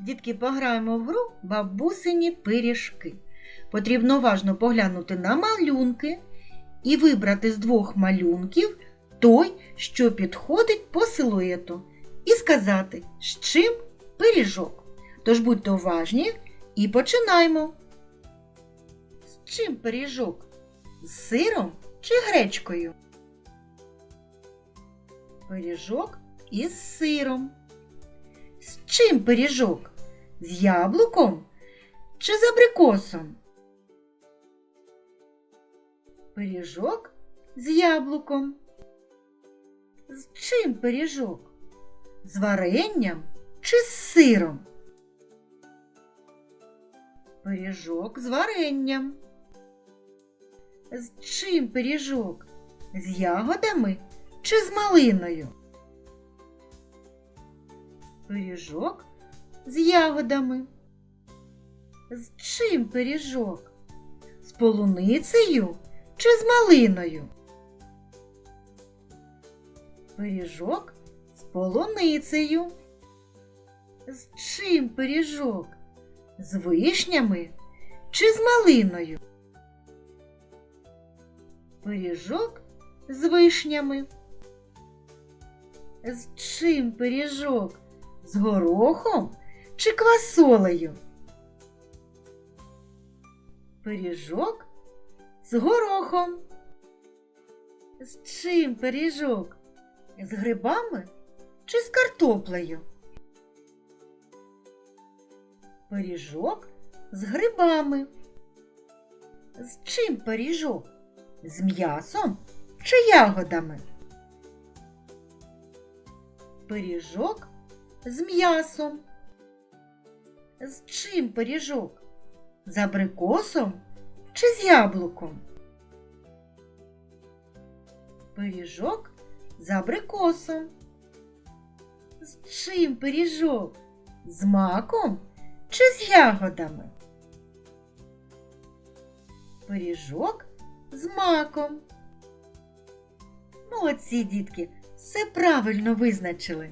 Дітки, пограємо в гру бабусині пиріжки. Потрібно уважно поглянути на малюнки і вибрати з двох малюнків той, що підходить по силуету, і сказати, з чим пиріжок. Тож будьте уважні і починаємо. З чим пиріжок? З сиром чи гречкою? Пиріжок із сиром. Чим пиріжок? З яблуком чи з абрикосом? Пиріжок з яблуком. З чим пиріжок? З варенням чи з сиром? Пиріжок з варенням. З чим пиріжок? З ягодами чи з малиною? Пиріжок з ягодами. З чим пиріжок? З полуницею чи з малиною? Пиріжок з полуницею. З чим пиріжок? З вишнями чи з малиною? Пиріжок з вишнями. З чим пиріжок? З горохом чи квасолею? Пиріжок з горохом. З чим пиріжок? З грибами чи з картоплею? Пиріжок з грибами. З чим пиріжок? З м'ясом чи ягодами? Пиріжок з м'ясом. З чим пиріжок? З абрикосом чи з яблуком? Пиріжок з абрикосом. З чим пиріжок? З маком чи з ягодами? Пиріжок з маком. Молодці, дітки, все правильно визначили.